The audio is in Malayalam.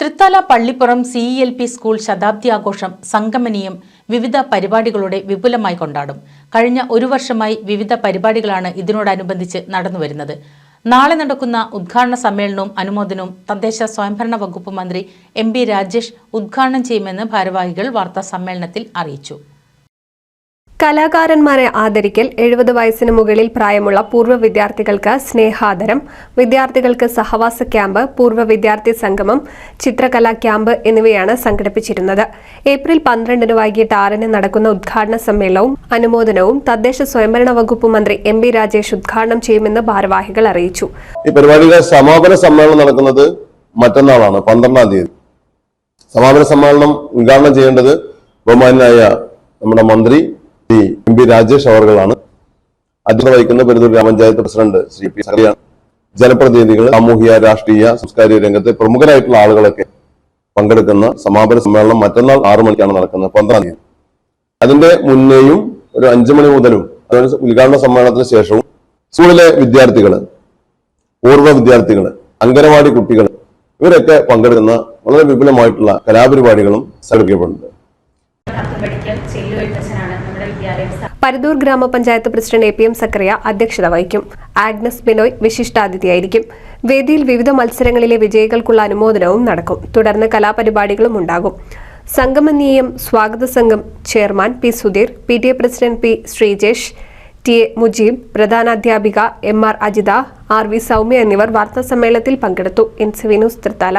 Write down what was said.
Thrithala Pallippuram C E L P school ശതാബ്ദി ആഘോഷം സംഗമനീയം വിവിധ പരിപാടികളോടെ വിപുലമായി കൊണ്ടാടും. കഴിഞ്ഞ ഒരു വർഷമായി വിവിധ പരിപാടികളാണ് ഇതിനോടനുബന്ധിച്ച് നടന്നുവരുന്നത്. നാളെ നടക്കുന്ന ഉദ്ഘാടന സമ്മേളനവും അനുമോദനവും തദ്ദേശ സ്വയംഭരണ വകുപ്പ് മന്ത്രി എം രാജേഷ് ഉദ്ഘാടനം ചെയ്യുമെന്ന് ഭാരവാഹികൾ വാർത്താ സമ്മേളനത്തിൽ അറിയിച്ചു. കലാകാരന്മാരെ ആദരിക്കൽ എഴുപത് വയസ്സിന് മുകളിൽ പ്രായമുള്ള പൂർവ വിദ്യാർത്ഥികൾക്ക് സ്നേഹാദരം വിദ്യാർത്ഥികൾക്ക് സഹവാസ ക്യാമ്പ് പൂർവ വിദ്യാർത്ഥി സംഗമം ചിത്രകലാ ക്യാമ്പ് എന്നിവയാണ് സംഘടിപ്പിച്ചിരുന്നത്. ഏപ്രിൽ പന്ത്രണ്ടിന് വൈകിട്ട് ആറിന് നടക്കുന്ന ഉദ്ഘാടന സമ്മേളനവും അനുമോദനവും തദ്ദേശ സ്വയംഭരണ വകുപ്പ് മന്ത്രി എം ബി രാജേഷ് ഉദ്ഘാടനം ചെയ്യുമെന്ന് ഭാരവാഹികൾ അറിയിച്ചു. ഈ പരിപാടിയുടെ സമാപന സമ്മേളനം നടക്കുന്നത് മറ്റന്നാളാണ് പന്ത്രണ്ടാം തീയതി. സമാപന സമ്മേളനം ഉദ്ഘാടനം ചെയ്യേണ്ടത് ബഹുമാനായ നമ്മുടെ മന്ത്രി ശ്രീ എം പി രാജേഷ് അവർകളാണ്. അധ്യക്ഷത വഹിക്കുന്ന പെരുന്നൂർ ഗ്രാമപഞ്ചായത്ത് പ്രസിഡന്റ് ശ്രീ പി സഹറിയാണ് ജനപ്രതിനിധികൾ സാമൂഹിക രാഷ്ട്രീയ സാംസ്കാരിക രംഗത്തെ പ്രമുഖരായിട്ടുള്ള ആളുകളൊക്കെ പങ്കെടുക്കുന്ന സമാപന സമ്മേളനം മറ്റന്നാൾ ആറു മണിക്കാണ് നടക്കുന്നത് പന്ത്രണ്ടാം തീയതി. അതിന്റെ മുന്നേയും ഒരു അഞ്ചു മണി മുതലും ഉദ്ഘാടന സമ്മേളനത്തിന് ശേഷവും സ്കൂളിലെ വിദ്യാർത്ഥികൾ പൂർവ വിദ്യാർത്ഥികൾ അംഗനവാടി കുട്ടികൾ ഇവരൊക്കെ പങ്കെടുക്കുന്ന വളരെ വിപുലമായിട്ടുള്ള കലാപരിപാടികളും സംഘടിപ്പിക്കപ്പെടുന്നുണ്ട്. പരദൂർ ഗ്രാമപഞ്ചായത്ത് president A P M Zakaria അധ്യക്ഷത വഹിക്കും. ആഗ്നസ് ബിനോയ് വിശിഷ്ടാതിഥിയായിരിക്കും. വേദിയിൽ വിവിധ മത്സരങ്ങളിലെ വിജയികൾക്കുള്ള അനുമോദനവും നടക്കും. തുടർന്ന് കലാപരിപാടികളും ഉണ്ടാകും. സംഗമനീയം സ്വാഗത സംഘം chairman P Sudheer P T A president P Sreejesh T A Mujeeb പ്രധാനാധ്യാപിക M R Ajitha R V Soumya എന്നിവർ വാർത്താസമ്മേളനത്തിൽ പങ്കെടുത്തു. ന്യൂസ് തൃത്താല.